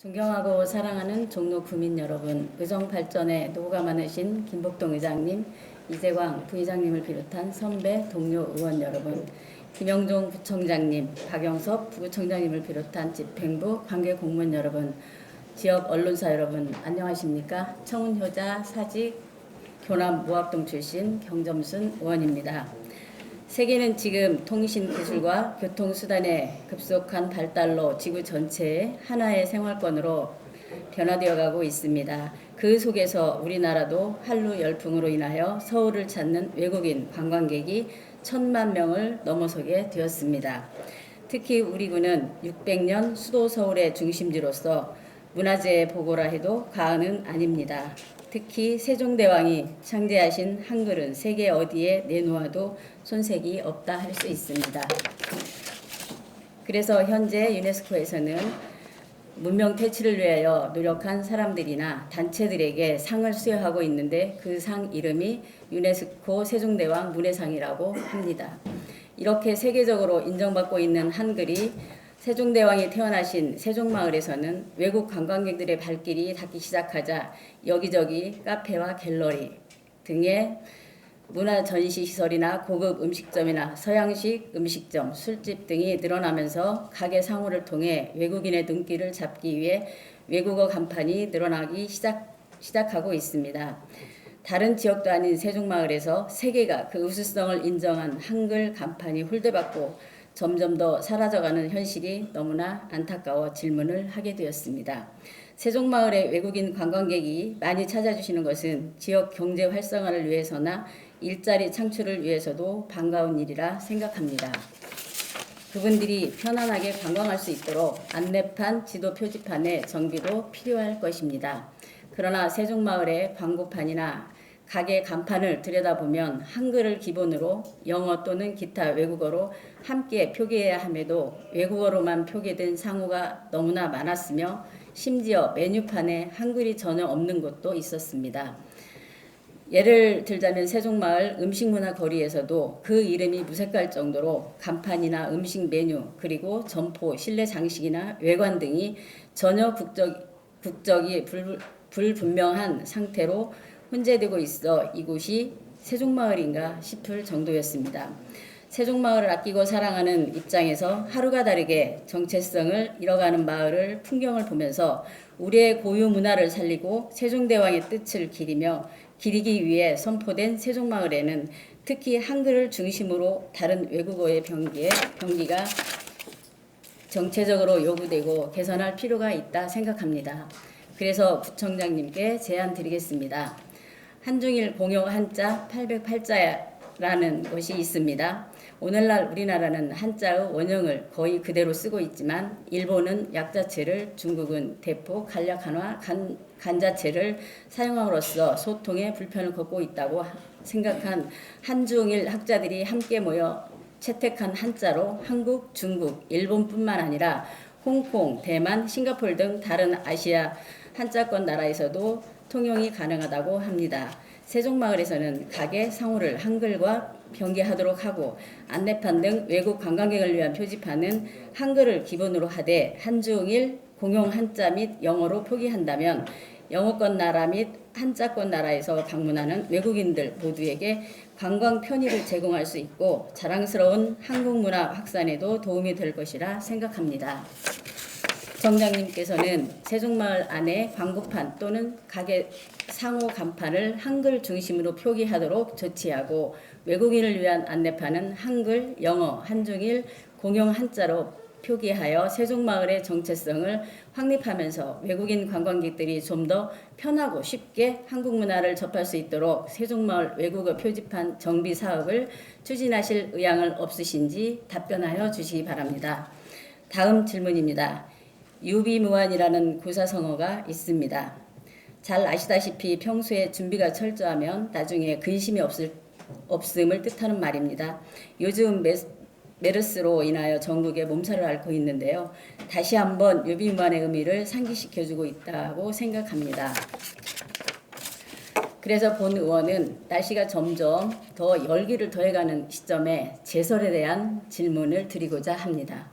존경하고 사랑하는 종로 구민 여러분, 의정 발전에 노고가 많으신 김복동 의장님, 이재광 부의장님을 비롯한 선배 동료 의원 여러분, 김영종 부총장님, 박영섭 부구청장님을 비롯한 집행부 관계 공무원 여러분, 지역 언론사 여러분, 안녕하십니까? 청운효자 사직 교남 모합동 출신 경점순 의원입니다. 세계는 지금 통신 기술과 교통 수단의 급속한 발달로 지구 전체의 하나의 생활권으로 변화되어 가고 있습니다. 그 속에서 우리나라도 한루 열풍으로 인하여 서울을 찾는 외국인 관광객이 천만 명을 넘어서게 되었습니다. 특히 우리 군은 600년 수도 서울의 중심지로서 문화재 보고라 해도 과언은 아닙니다. 특히 세종대왕이 창제하신 한글은 세계 어디에 내놓아도 손색이 없다 할 수 있습니다. 그래서 현재 유네스코에서는 문명 퇴치를 위하여 노력한 사람들이나 단체들에게 상을 수여하고 있는데 그 상 이름이 유네스코 세종대왕 문해상이라고 합니다. 이렇게 세계적으로 인정받고 있는 한글이 세종대왕이 태어나신 세종마을에서는 외국 관광객들의 발길이 닿기 시작하자 여기저기 카페와 갤러리 등의 문화 전시 시설이나 고급 음식점이나 서양식 음식점, 술집 등이 늘어나면서 가게 상호를 통해 외국인의 눈길을 잡기 위해 외국어 간판이 늘어나기 시작, 시작하고 있습니다. 다른 지역도 아닌 세종마을에서 세계가 그 우수성을 인정한 한글 간판이 홀대받고 점점 더 사라져가는 현실이 너무나 안타까워 질문을 하게 되었습니다. 세종마을의 외국인 관광객이 많이 찾아주시는 것은 지역 경제 활성화를 위해서나 일자리 창출을 위해서도 반가운 일이라 생각합니다. 그분들이 편안하게 관광할 수 있도록 안내판, 지도 표지판의 정비도 필요할 것입니다. 그러나 세종마을의 광고판이나 가게 간판을 들여다보면 한글을 기본으로 영어 또는 기타 외국어로 함께 표기해야 함에도 외국어로만 표기된 상호가 너무나 많았으며 심지어 메뉴판에 한글이 전혀 없는 곳도 있었습니다. 예를 들자면 세종마을 음식문화 거리에서도 그 이름이 무색할 정도로 간판이나 음식 메뉴 그리고 점포, 실내 장식이나 외관 등이 전혀 국적, 국적이 불, 불분명한 상태로 혼재되고 있어 이곳이 세종마을인가 싶을 정도였습니다. 세종마을을 아끼고 사랑하는 입장에서 하루가 다르게 정체성을 잃어가는 마을을 풍경을 보면서 우리의 고유 문화를 살리고 세종대왕의 뜻을 기리며 기리기 위해 선포된 세종마을에는 특히 한글을 중심으로 다른 외국어의 병기에 병기가 정체적으로 요구되고 개선할 필요가 있다 생각합니다. 그래서 부청장님께 제안 드리겠습니다. 한중일 공용 한자 808자라는 것이 있습니다. 오늘날 우리나라는 한자의 원형을 거의 그대로 쓰고 있지만 일본은 약자체를 중국은 대폭 간략한화 간, 간자체를 사용함으로써 소통에 불편을 겪고 있다고 생각한 한중일 학자들이 함께 모여 채택한 한자로 한국, 중국, 일본뿐만 아니라 홍콩, 대만, 싱가폴 등 다른 아시아 한자권 나라에서도 통용이 가능하다고 합니다. 세종마을에서는 가게 상호를 한글과 병기하도록 하고 안내판 등 외국 관광객을 위한 표지판은 한글을 기본으로 하되 한중일 공용 한자 및 영어로 표기한다면 영어권 나라 및 한자권 나라에서 방문하는 외국인들 모두에게 관광 편의를 제공할 수 있고 자랑스러운 한국 문화 확산에도 도움이 될 것이라 생각합니다. 정장님께서는 세종마을 안에 광고판 또는 가게 상호 간판을 한글 중심으로 표기하도록 조치하고 외국인을 위한 안내판은 한글, 영어, 한중일, 공용 한자로 표기하여 세종마을의 정체성을 확립하면서 외국인 관광객들이 좀 더 편하고 쉽게 한국 문화를 접할 수 있도록 세종마을 외국어 표지판 정비 사업을 추진하실 의향을 없으신지 답변하여 주시기 바랍니다. 다음 질문입니다. 유비무환이라는 고사성어가 있습니다. 잘 아시다시피 평소에 준비가 철저하면 나중에 근심이 없을, 없음을 뜻하는 말입니다. 요즘 메, 메르스로 인하여 전국에 몸살을 앓고 있는데요. 다시 한번 유비무환의 의미를 상기시켜주고 있다고 생각합니다. 그래서 본 의원은 날씨가 점점 더 열기를 더해가는 시점에 제설에 대한 질문을 드리고자 합니다.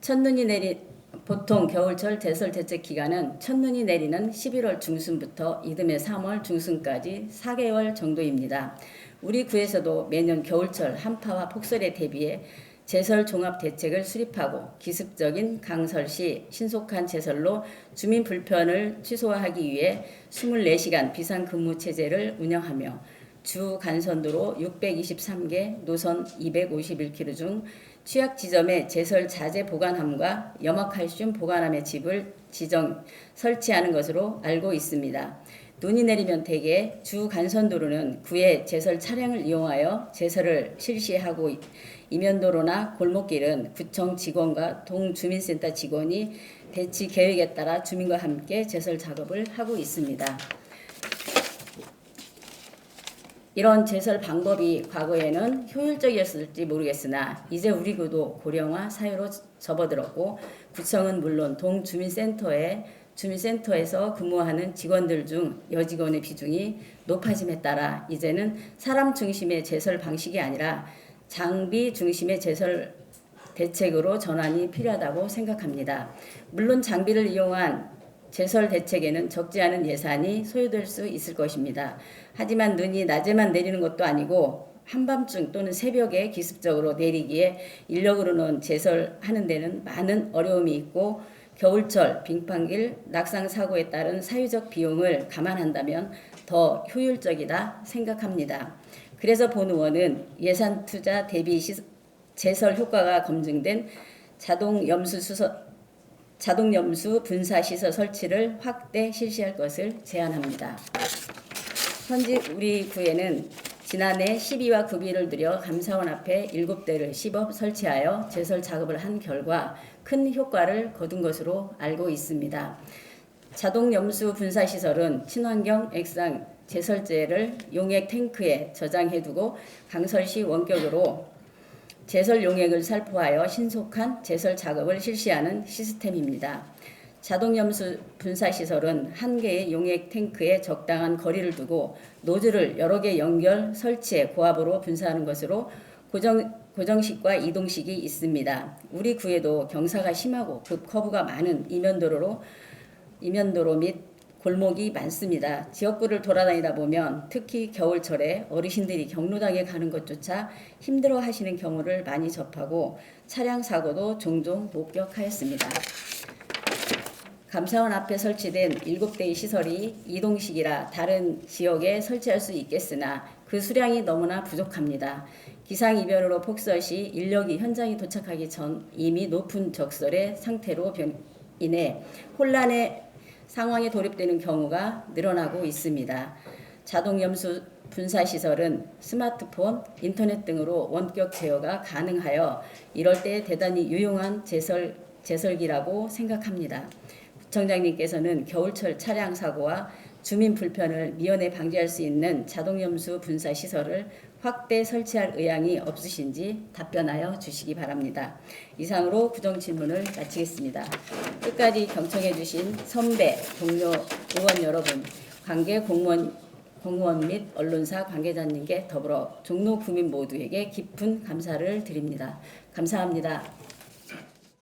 첫눈이 내리 보통 겨울철 제설 대책 기간은 첫눈이 내리는 11월 중순부터 이듬해 3월 중순까지 4개월 정도입니다. 우리 구에서도 매년 겨울철 한파와 폭설에 대비해 제설 종합 대책을 수립하고 기습적인 강설 시 신속한 제설로 주민 불편을 최소화하기 위해 24시간 비상 근무 체제를 운영하며 주 간선도로 623개, 노선 251km 중 취약 지점에 제설 자재 보관함과 염화칼슘 보관함의 집을 지정 설치하는 것으로 알고 있습니다. 눈이 내리면 대개 주 간선도로는 구의 제설 차량을 이용하여 제설을 실시하고 이면도로나 골목길은 구청 직원과 동주민센터 직원이 대치 계획에 따라 주민과 함께 제설 작업을 하고 있습니다. 이런 제설 방법이 과거에는 효율적이었을지 모르겠으나 이제 우리 구도 고령화 사회로 접어들었고 구청은 물론 동주민센터에 주민센터에서 근무하는 직원들 중 여직원의 비중이 높아짐에 따라 이제는 사람 중심의 제설 방식이 아니라 장비 중심의 제설 대책으로 전환이 필요하다고 생각합니다. 물론 장비를 이용한 제설 대책에는 적지 않은 예산이 소요될 수 있을 것입니다. 하지만 눈이 낮에만 내리는 것도 아니고 한밤중 또는 새벽에 기습적으로 내리기에 인력으로는 제설하는 데는 많은 어려움이 있고 겨울철 빙판길 낙상 사고에 따른 사회적 비용을 감안한다면 더 효율적이다 생각합니다. 그래서 본 의원은 예산 투자 대비 시, 제설 효과가 검증된 자동 염수 수서 자동 염수 분사 시설 설치를 확대 실시할 것을 제안합니다. 현재 우리 구에는 지난해 12와 9비를 들여 감사원 앞에 7대를 시법 설치하여 제설 작업을 한 결과 큰 효과를 거둔 것으로 알고 있습니다. 자동 염수 분사 시설은 친환경 액상 제설제를 용액 탱크에 저장해두고 강설시 원격으로 제설 용액을 살포하여 신속한 제설 작업을 실시하는 시스템입니다. 자동 염수 분사 시설은 한 개의 용액 탱크에 적당한 거리를 두고 노즐을 여러 개 연결 설치해 고압으로 분사하는 것으로 고정 고정식과 이동식이 있습니다. 우리 구에도 경사가 심하고 급 커브가 많은 이면도로로 이면도로 및 골목이 많습니다. 지역구를 돌아다니다 보면 특히 겨울철에 어르신들이 경로당에 가는 것조차 힘들어 하시는 경우를 많이 접하고 차량 사고도 종종 목격하였습니다. 감사원 앞에 설치된 7대의 시설이 이동식이라 다른 지역에 설치할 수 있겠으나 그 수량이 너무나 부족합니다. 기상이변으로 폭설 시 인력이 현장에 도착하기 전 이미 높은 적설의 상태로 변, 인해 혼란의 상황에 돌입되는 경우가 늘어나고 있습니다. 자동 염수 분사 시설은 스마트폰, 인터넷 등으로 원격 제어가 가능하여 이럴 때 대단히 유용한 제설 제설기라고 생각합니다. 부청장님께서는 겨울철 차량 사고와 주민 불편을 미연에 방지할 수 있는 자동 염수 분사 시설을 확대 설치할 의향이 없으신지 답변하여 주시기 바랍니다. 이상으로 구정 질문을 마치겠습니다. 끝까지 경청해 주신 선배, 동료, 의원 여러분, 관계 공무원 공무원 및 언론사 관계자님께 더불어 종로 구민 모두에게 깊은 감사를 드립니다. 감사합니다.